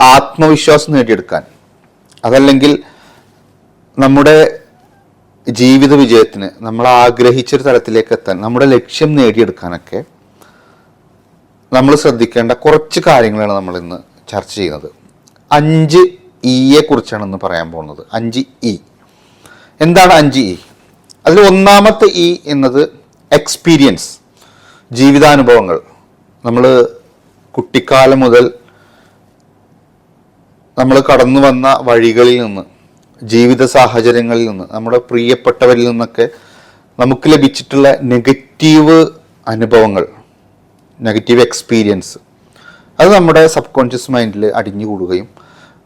ആത്മവിശ്വാസം നേടിയെടുക്കാൻ. അതല്ലെങ്കിൽ നമ്മുടെ ജീവിത വിജയത്തിന് നമ്മൾ ആഗ്രഹിച്ചൊരു തലത്തിലേക്ക് എത്താൻ നമ്മുടെ ലക്ഷ്യം നേടിയെടുക്കാനൊക്കെ നമ്മൾ ശ്രദ്ധിക്കേണ്ട കുറച്ച് കാര്യങ്ങളാണ് നമ്മൾ ഇന്ന് ചർച്ച ചെയ്യുന്നത്. അഞ്ച് ഇയെ കുറിച്ചാണ് ഇന്ന് പറയാൻ പോകുന്നത്. അഞ്ച് ഇ എന്താണ് അഞ്ച് ഇ അതിൽ ഒന്നാമത്തെ ഇ എന്നത് എക്സ്പീരിയൻസ് ജീവിതാനുഭവങ്ങൾ. നമ്മൾ കുട്ടിക്കാലം മുതൽ നമ്മൾ കടന്നു വന്ന വഴികളിൽ നിന്ന് ജീവിത സാഹചര്യങ്ങളിൽ നിന്ന് നമ്മുടെ പ്രിയപ്പെട്ടവരിൽ നിന്നൊക്കെ നമുക്ക് ലഭിച്ചിട്ടുള്ള നെഗറ്റീവ് അനുഭവങ്ങൾ നെഗറ്റീവ് എക്സ്പീരിയൻസ് അത് നമ്മുടെ സബ് കോൺഷ്യസ് മൈൻഡിൽ അടിഞ്ഞു കൂടുകയും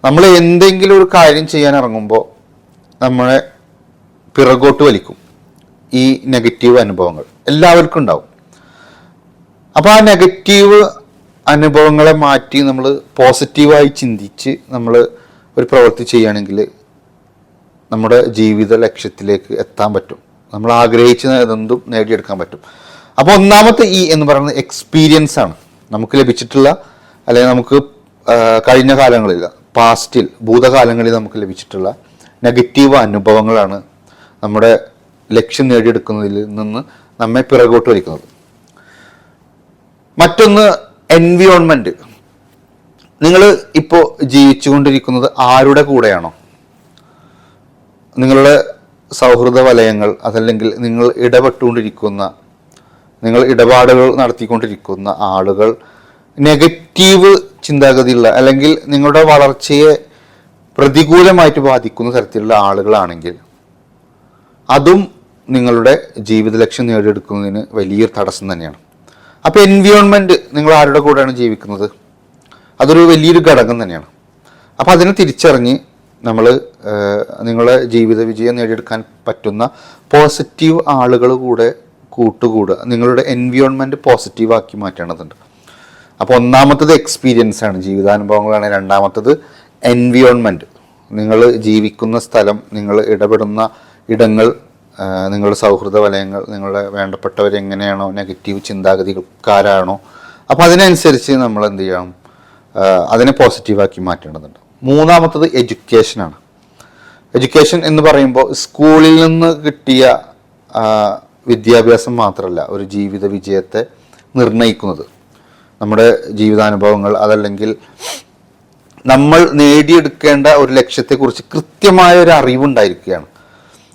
നമ്മൾ എന്തെങ്കിലും ഒരു കാര്യം ചെയ്യാൻ ഇറങ്ങുമ്പോൾ നമ്മളെ പിറകോട്ട് വലിക്കും ഈ നെഗറ്റീവ് അനുഭവങ്ങൾ എല്ലാവർക്കും ഉണ്ടാവും. അപ്പോൾ ആ നെഗറ്റീവ് അനുഭവങ്ങളെ മാറ്റി നമ്മൾ പോസിറ്റീവായി ചിന്തിച്ച് നമ്മൾ ഒരു പ്രവൃത്തി ചെയ്യുകയാണെങ്കിൽ നമ്മുടെ ജീവിത ലക്ഷ്യത്തിലേക്ക് എത്താൻ പറ്റും. നമ്മൾ ആഗ്രഹിച്ച എന്തും നേടിയെടുക്കാൻ പറ്റും. അപ്പോൾ ഒന്നാമത്തെ ഈ എന്ന് പറയുന്നത് എക്സ്പീരിയൻസ് ആണ് നമുക്ക് ലഭിച്ചിട്ടുള്ള അല്ലെങ്കിൽ നമുക്ക് കഴിഞ്ഞ കാലങ്ങളിൽ പാസ്റ്റിൽ ഭൂതകാലങ്ങളിൽ നമുക്ക് ലഭിച്ചിട്ടുള്ള നെഗറ്റീവ് അനുഭവങ്ങളാണ് നമ്മുടെ ലക്ഷ്യം നേടിയെടുക്കുന്നതിൽ നിന്ന് നമ്മെ പിറകോട്ട് വലിക്കുന്നത്. മറ്റൊന്ന് എൻവിയോൺമെന്റ് നിങ്ങൾ ഇപ്പോൾ ജീവിച്ചുകൊണ്ടിരിക്കുന്നത് ആരുടെ കൂടെയാണോ? നിങ്ങളുടെ സൗഹൃദ വലയങ്ങൾ അതല്ലെങ്കിൽ നിങ്ങൾ ഇടപെട്ടുകൊണ്ടിരിക്കുന്ന നിങ്ങൾ ഇടപാടുകൾ നടത്തിക്കൊണ്ടിരിക്കുന്ന ആളുകൾ നെഗറ്റീവ് ചിന്താഗതിയുള്ള അല്ലെങ്കിൽ നിങ്ങളുടെ വളർച്ചയെ പ്രതികൂലമായിട്ട് ബാധിക്കുന്ന തരത്തിലുള്ള ആളുകളാണെങ്കിൽ അതും നിങ്ങളുടെ ജീവിത ലക്ഷ്യം നേടിയെടുക്കുന്നതിന് വലിയൊരു തടസ്സം തന്നെയാണ്. അപ്പോൾ എൻവിയോൺമെന്റ് നിങ്ങൾ ആരുടെ കൂടെയാണ് ജീവിക്കുന്നത്? അതൊരു വലിയൊരു ഘടകം തന്നെയാണ്. അപ്പോൾ അതിനെ തിരിച്ചറിഞ്ഞ് നമ്മൾ നിങ്ങളെ ജീവിത വിജയം നേടിയെടുക്കാൻ പറ്റുന്ന പോസിറ്റീവ് ആളുകൾ കൂടെ കൂട്ടുകൂടുക നിങ്ങളുടെ എൻവിയോൺമെന്റ് പോസിറ്റീവാക്കി മാറ്റേണ്ടതുണ്ട്. അപ്പോൾ ഒന്നാമത്തത് എക്സ്പീരിയൻസ് ആണ് ജീവിതാനുഭവങ്ങളാണ്. രണ്ടാമത്തത് എൻവിയോൺമെന്റ് നിങ്ങൾ ജീവിക്കുന്ന സ്ഥലം നിങ്ങൾ ഇടപെടുന്ന ഇടങ്ങൾ നിങ്ങളുടെ സൗഹൃദ വലയങ്ങൾ നിങ്ങളുടെ വേണ്ടപ്പെട്ടവർ എങ്ങനെയാണോ നെഗറ്റീവ് ചിന്താഗതിക്കാരാണോ അപ്പോൾ അതിനനുസരിച്ച് നമ്മൾ എന്ത് ചെയ്യണം? അതിനെ പോസിറ്റീവാക്കി മാറ്റേണ്ടതുണ്ട്. മൂന്നാമത്തത് എഡ്യൂക്കേഷനാണ് എഡ്യൂക്കേഷൻ എന്ന് പറയുമ്പോൾ സ്കൂളിൽ നിന്ന് കിട്ടിയ വിദ്യാഭ്യാസം മാത്രമല്ല ഒരു ജീവിത വിജയത്തെ നിർണയിക്കുന്നത്. നമ്മുടെ ജീവിതാനുഭവങ്ങൾ അതല്ലെങ്കിൽ നമ്മൾ നേടിയെടുക്കേണ്ട ഒരു ലക്ഷ്യത്തെക്കുറിച്ച് കൃത്യമായ ഒരു അറിവുണ്ടായിരിക്കുകയാണ്.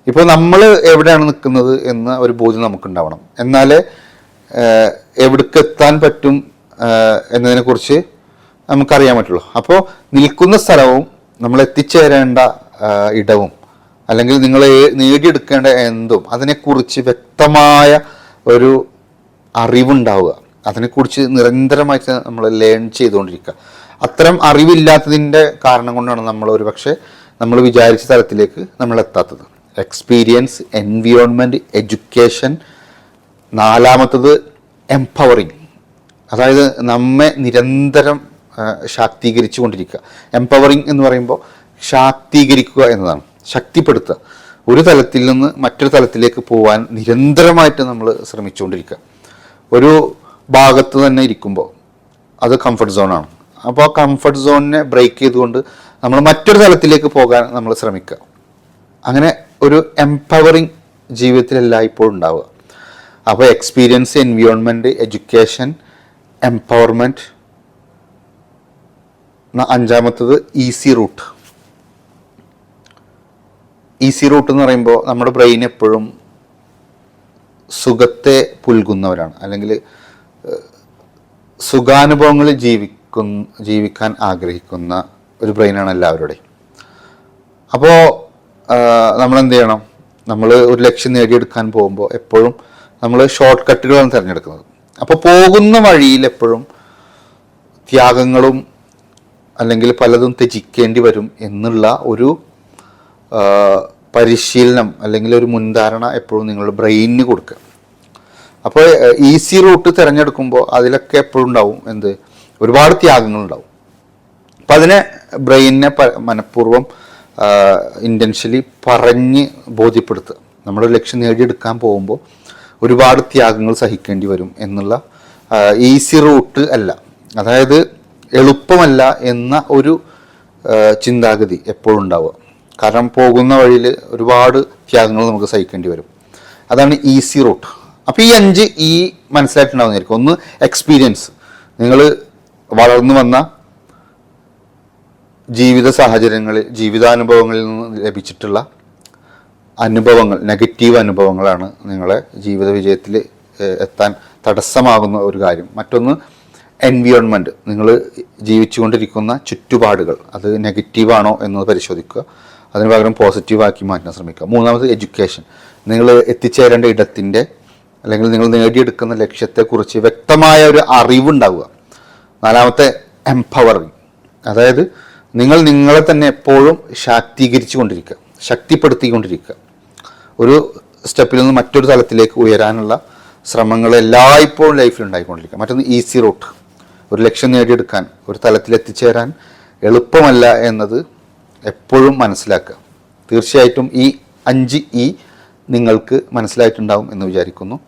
ഇപ്പോൾ നമ്മൾ എവിടെയാണ് നിൽക്കുന്നത് എന്ന ഒരു ബോധ്യം നമുക്കുണ്ടാവണം. എന്നാലേ എവിടേക്ക് എത്താൻ പറ്റും എന്നതിനെക്കുറിച്ച് നമുക്കറിയാൻ പറ്റുള്ളൂ. അപ്പോൾ നിൽക്കുന്ന സ്ഥലവും നമ്മൾ എത്തിച്ചേരേണ്ട ഇടവും അല്ലെങ്കിൽ നിങ്ങൾ നേടിയെടുക്കേണ്ട എന്തും അതിനെക്കുറിച്ച് വ്യക്തമായ ഒരു അറിവുണ്ടാവുക. അതിനെക്കുറിച്ച് നിരന്തരമായിട്ട് നമ്മൾ ലേൺ ചെയ്തുകൊണ്ടിരിക്കുക. അത്തരം അറിവില്ലാത്തതിന്റെ കാരണം കൊണ്ടാണ് നമ്മൾ ഒരു പക്ഷേ നമ്മൾ വിചാരിച്ച തലത്തിലേക്ക് നമ്മൾ എത്താത്തത്. എക്സ്പീരിയൻസ് എൻവിയോൺമെന്റ് എഡ്യൂക്കേഷൻ നാലാമത്തത് എംപവറിങ് അതായത് നമ്മെ നിരന്തരം ശാക്തീകരിച്ചു കൊണ്ടിരിക്കുക എംപവറിങ് എന്ന് പറയുമ്പോൾ ശാക്തീകരിക്കുക എന്നതാണ്. ശക്തിപ്പെടുത്തുക. ഒരു തലത്തിൽ നിന്ന് മറ്റൊരു തലത്തിലേക്ക് പോകാൻ നിരന്തരമായിട്ട് നമ്മൾ ശ്രമിച്ചുകൊണ്ടിരിക്കുക. ഒരു ഭാഗത്ത് തന്നെ ഇരിക്കുമ്പോൾ അത് കംഫർട്ട് സോണാണ് അപ്പോൾ ആ കംഫർട്ട് സോണിനെ ബ്രേക്ക് ചെയ്തുകൊണ്ട് നമ്മൾ മറ്റൊരു തലത്തിലേക്ക് പോകാൻ നമ്മൾ ശ്രമിക്കുക. അങ്ങനെ ഒരു എംപവറിങ് ജീവിതത്തിൽ എല്ലായ്പ്പോഴും ഉണ്ടാവുക. അപ്പോൾ എക്സ്പീരിയൻസ് എൻവിയോൺമെന്റ് എഡ്യൂക്കേഷൻ എംപവർമെന്റ് അഞ്ചാമത്തത് ഈസി റൂട്ട് ഈസി റൂട്ട് എന്ന് പറയുമ്പോൾ നമ്മുടെ ബ്രെയിൻ എപ്പോഴും സുഖത്തെ പുൽകുന്നവരാണ്. അല്ലെങ്കിൽ സുഖാനുഭവങ്ങൾ ജീവിക്കുന്ന ജീവിക്കാൻ ആഗ്രഹിക്കുന്ന ഒരു ബ്രെയിനാണ് എല്ലാവരുടെയും. അപ്പോൾ നമ്മൾ എന്ത് ചെയ്യണം? നമ്മൾ ഒരു ലക്ഷ്യം നേടിയെടുക്കാൻ പോകുമ്പോൾ എപ്പോഴും നമ്മൾ ഷോർട്ട് കട്ടുകളാണ് തിരഞ്ഞെടുക്കുന്നത്. അപ്പോൾ പോകുന്ന വഴിയിൽ എപ്പോഴും ത്യാഗങ്ങളും അല്ലെങ്കിൽ പലതും ത്യജിക്കേണ്ടി വരും എന്നുള്ള ഒരു പരിശീലനം അല്ലെങ്കിൽ ഒരു മുൻധാരണ എപ്പോഴും നിങ്ങളുടെ ബ്രെയിനിന് കൊടുക്കുക. അപ്പോൾ ഈസി റൂട്ട് തിരഞ്ഞെടുക്കുമ്പോൾ അതിലൊക്കെ എപ്പോഴും ഉണ്ടാവും എന്ത്? ഒരുപാട് ത്യാഗങ്ങളുണ്ടാവും അപ്പം അതിനെ ബ്രെയിനിനെ മനഃപൂർവം ഇന്റൻഷ്യലി പറഞ്ഞ് ബോധ്യപ്പെടുത്തുക. നമ്മുടെ ലക്ഷ്യം നേടിയെടുക്കാൻ പോകുമ്പോൾ ഒരുപാട് ത്യാഗങ്ങൾ സഹിക്കേണ്ടി വരും എന്നുള്ള ഈസി റൂട്ട് അല്ല. അതായത് എളുപ്പമല്ല എന്ന ഒരു ചിന്താഗതി എപ്പോഴും ഉണ്ടാവുക. കാരണം പോകുന്ന വഴിയിൽ ഒരുപാട് ത്യാഗങ്ങൾ നമുക്ക് സഹിക്കേണ്ടി വരും. അതാണ് ഈസി റൂട്ട് അപ്പോൾ ഈ അഞ്ച് ഈ മനസ്സിലായിട്ടുണ്ടാവുന്നതായിരിക്കും. ഒന്ന് എക്സ്പീരിയൻസ് നിങ്ങൾ വളർന്നു വന്ന ജീവിത സാഹചര്യങ്ങളിൽ ജീവിതാനുഭവങ്ങളിൽ നിന്ന് ലഭിച്ചിട്ടുള്ള അനുഭവങ്ങൾ നെഗറ്റീവ് അനുഭവങ്ങളാണ് നിങ്ങളെ ജീവിത വിജയത്തിൽ എത്താൻ തടസ്സമാകുന്ന ഒരു കാര്യം. മറ്റൊന്ന് എൻവിയോൺമെന്റ് നിങ്ങൾ ജീവിച്ചുകൊണ്ടിരിക്കുന്ന ചുറ്റുപാടുകൾ. അത് നെഗറ്റീവാണോ എന്ന് പരിശോധിക്കുക. അതിന് പകരം പോസിറ്റീവാക്കി മാറ്റാൻ ശ്രമിക്കുക. മൂന്നാമത് എഡ്യൂക്കേഷൻ നിങ്ങൾ എത്തിച്ചേരേണ്ട ഇടത്തിന്റെ അല്ലെങ്കിൽ നിങ്ങൾ നേടിയെടുക്കുന്ന ലക്ഷ്യത്തെക്കുറിച്ച് വ്യക്തമായ ഒരു അറിവുണ്ടാവുക. നാലാമത്തെ എംപവറിങ് അതായത് നിങ്ങൾ നിങ്ങളെ തന്നെ എപ്പോഴും ശാക്തീകരിച്ചു കൊണ്ടിരിക്കുക ശക്തിപ്പെടുത്തിക്കൊണ്ടിരിക്കുക. ഒരു സ്റ്റെപ്പിൽ നിന്ന് മറ്റൊരു തലത്തിലേക്ക് ഉയരാനുള്ള ശ്രമങ്ങൾ എല്ലായ്പ്പോഴും ലൈഫിൽ ഉണ്ടായിക്കൊണ്ടിരിക്കുക. മറ്റൊന്ന് ഈസി റൂട്ട്. ഒരു ലക്ഷ്യം നേടിയെടുക്കാൻ ഒരു തലത്തിൽ എത്തിച്ചേരാൻ എളുപ്പമല്ല എന്നത് എപ്പോഴും മനസ്സിലാക്കുക. തീർച്ചയായിട്ടും ഈ അഞ്ച് ഇ നിങ്ങൾക്ക് മനസ്സിലായിട്ടുണ്ടാവും എന്ന് വിചാരിക്കുന്നു.